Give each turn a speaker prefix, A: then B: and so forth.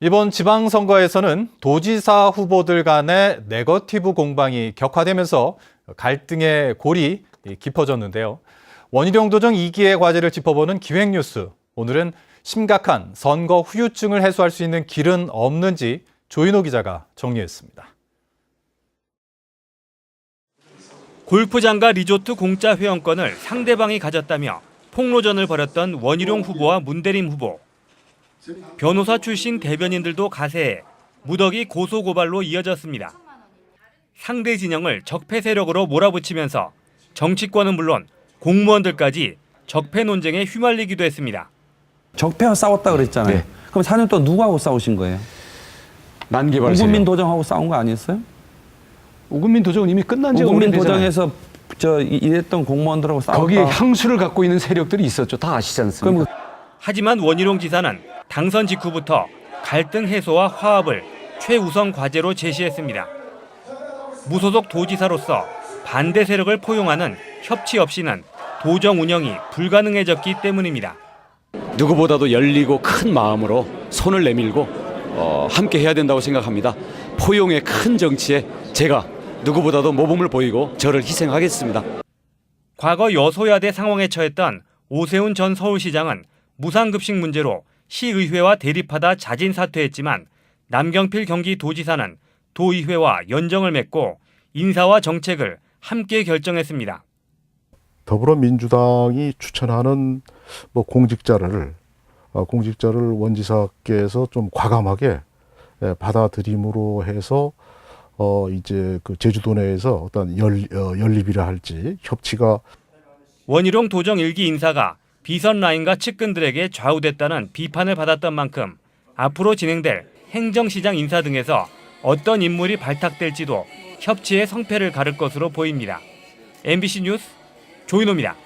A: 이번 지방선거에서는 도지사 후보들 간의 네거티브 공방이 격화되면서 갈등의 골이 깊어졌는데요. 원희룡 도정 2기의 과제를 짚어보는 기획뉴스. 오늘은 심각한 선거 후유증을 해소할 수 있는 길은 없는지 조인호 기자가 정리했습니다.
B: 골프장과 리조트 공짜 회원권을 상대방이 가졌다며 폭로전을 벌였던 원희룡 후보와 문대림 후보. 변호사 출신 대변인들도 가세해 무더기 고소 고발로 이어졌습니다. 상대 진영을 적폐 세력으로 몰아붙이면서 정치권은 물론 공무원들까지 적폐 논쟁에 휘말리기도 했습니다.
C: 적폐와 싸웠다 그랬잖아요.
D: 네.
C: 그럼 4년 동안 누구하고 싸우신 거예요?
D: 난개발 세력.
C: 도정하고 싸운 거 아니었어요?
D: 오금민 도정은 이미 끝난 지 오래되잖아요.
C: 도정에서 저 이- 일했던 공무원들하고 싸웠다.
D: 거기에 향수를 갖고 있는 세력들이 있었죠. 다 아시지 않습니까?
B: 하지만 원희룡 지사는 당선 직후부터 갈등 해소와 화합을 최우선 과제로 제시했습니다. 무소속 도지사로서 반대 세력을 포용하는 협치 없이는 도정 운영이 불가능해졌기 때문입니다.
E: 누구보다도 열리고 큰 마음으로 손을 내밀고 어, 함께 해야 된다고 생각합니다. 포용의 큰 정치에 제가 누구보다도 모범을 보이고 저를 희생하겠습니다.
B: 과거 여소야대 상황에 처했던 오세훈 전 서울시장은 무상급식 문제로 시의회와 대립하다 자진 사퇴했지만 남경필 경기도지사는 도의회와 연정을 맺고 인사와 정책을 함께 결정했습니다.
F: 더불어민주당이 추천하는 뭐 공직자를 어, 공직자를 원지사께서 좀 과감하게 예, 받아들임으로 해서 어 이제 그 제주도 내에서 어떤 열 어, 연립이라 할지 협치가
B: 원희룡 도정 일기 인사가 비선 라인과 측근들에게 좌우됐다는 비판을 받았던 만큼 앞으로 진행될 행정시장 인사 등에서 어떤 인물이 발탁될지도 협치의 성패를 가를 것으로 보입니다. MBC 뉴스 조인호입니다.